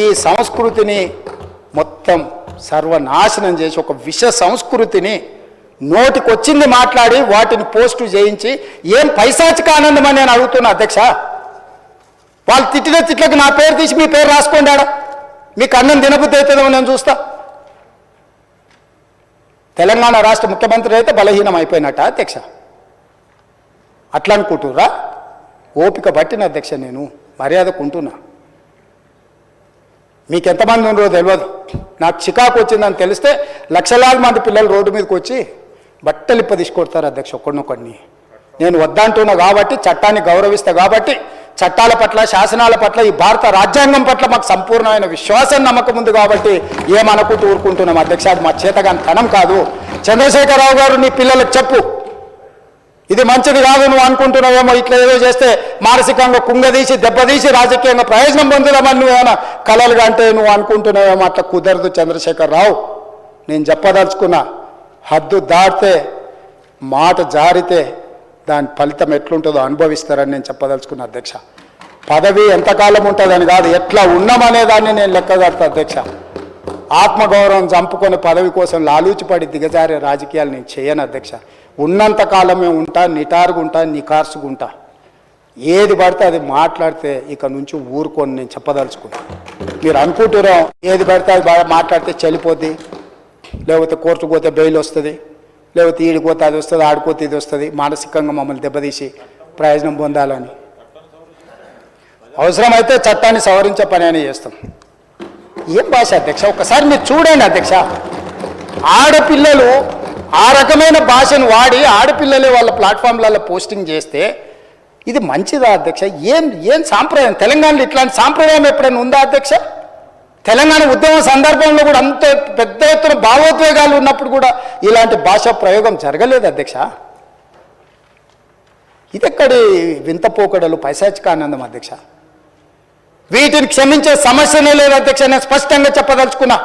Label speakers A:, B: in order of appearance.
A: ఈ సంస్కృతిని మొత్తం సర్వనాశనం చేసి ఒక విష సంస్కృతిని నోటికొచ్చింది మాట్లాడి వాటిని పోస్టు చేయించి ఏం పైశాచికానందం అని నేను అడుగుతున్నా అధ్యక్ష? వాళ్ళు తిట్టిన తిట్లకు నా పేరు తీసి మీ పేరు రాసుకోండి ఆడ. మీకు అన్నం తినబుద్ధి అవుతుందో నేను చూస్తా. తెలంగాణ రాష్ట్ర ముఖ్యమంత్రి అయితే బలహీనం అయిపోయినట్ట అధ్యక్ష. అట్లా అనుకుంటురా ఓపిక పట్టిన అధ్యక్ష నేను మర్యాదకుంటున్నా. మీకు ఎంతమంది ఉన్నారో తెలియదు నాకు చికాకు వచ్చిందని తెలిస్తే లక్షలాది మంది పిల్లలు రోడ్డు మీదకి వచ్చి బట్టలు ఇప్ప తీసుకొడతారు అధ్యక్ష ఒక్కడినొక్కడిని నేను వద్దంటున్నా కాబట్టి చట్టాన్ని గౌరవిస్తా కాబట్టి చట్టాల పట్ల శాసనాల పట్ల ఈ భారత రాజ్యాంగం పట్ల మాకు సంపూర్ణమైన విశ్వాసం నమ్మకం ఉంది కాబట్టి ఏమనుకుంటూ ఊరుకుంటున్నాం అధ్యక్ష. అది మా చేతగాని తనం కాదు. చంద్రశేఖరరావు గారు నీ పిల్లలకు చెప్పు. ఇది మంచిది కాదు నువ్వు అనుకుంటున్నావేమో ఇట్లా ఏదో చేస్తే మానసికంగా కుంగదీసి దెబ్బతీసి రాజకీయంగా ప్రయోజనం పొందుదామని నువ్వు ఏమైనా కలలుగా అంటే నువ్వు అనుకుంటున్నావేమో అట్లా కుదరదు చంద్రశేఖర్ రావు నేను చెప్పదలుచుకున్నా హద్దు దాటితే మాట జారితే దాని ఫలితం ఎట్లుంటుందో అనుభవిస్తారని నేను చెప్పదలుచుకున్నా అధ్యక్ష. పదవి ఎంతకాలం ఉంటుందని కాదు ఎట్లా ఉన్నామనే దాన్ని నేను లెక్క కడతా అధ్యక్ష. ఆత్మగౌరవం చంపుకొని పదవి కోసం లాలూచిపడి దిగజారే రాజకీయాలు నేను చేయను అధ్యక్ష. ఉన్నంత కాలమే ఉంటా నిటారుగుంటా నికార్సుగుంటా ఏది పడితే అది మాట్లాడితే ఇక నుంచి ఊరుకొని నేను చెప్పదలుచుకున్నా. మీరు అనుకుంటున్నాం ఏది పడితే అది బాగా మాట్లాడితే చలిపోద్ది లేకపోతే కోర్టుకు పోతే బెయిల్ వస్తుంది. లేకపోతే ఈడిపోతే అది వస్తుంది ఆడిపోతే ఇది వస్తుంది. మానసికంగా మమ్మల్ని దెబ్బతీసి ప్రయోజనం పొందాలని. అవసరమైతే చట్టాన్ని సవరించే పని అని చేస్తాం. ఏం భాష అధ్యక్ష? ఒకసారి మీరు చూడండి అధ్యక్ష. ఆడపిల్లలు ఆ రకమైన భాషను వాడి ఆడపిల్లలే వాళ్ళ ప్లాట్ఫామ్లలో పోస్టింగ్ చేస్తే ఇది మంచిదా అధ్యక్ష? ఏం ఏం సాంప్రదాయం? తెలంగాణలో ఇట్లాంటి సాంప్రదాయం ఎప్పుడైనా ఉందా అధ్యక్ష? తెలంగాణ ఉద్యమ సందర్భంలో కూడా అంత పెద్ద ఎత్తున భావోద్వేగాలు ఉన్నప్పుడు కూడా ఇలాంటి భాషా ప్రయోగం జరగలేదు అధ్యక్ష? ఇదెక్కడి వింత పోకడలు? పైశాచిక ఆనందం అధ్యక్ష. వీటిని క్షమించే సమస్యనే లేదు అధ్యక్ష నేను స్పష్టంగా చెప్పదలుచుకున్నా.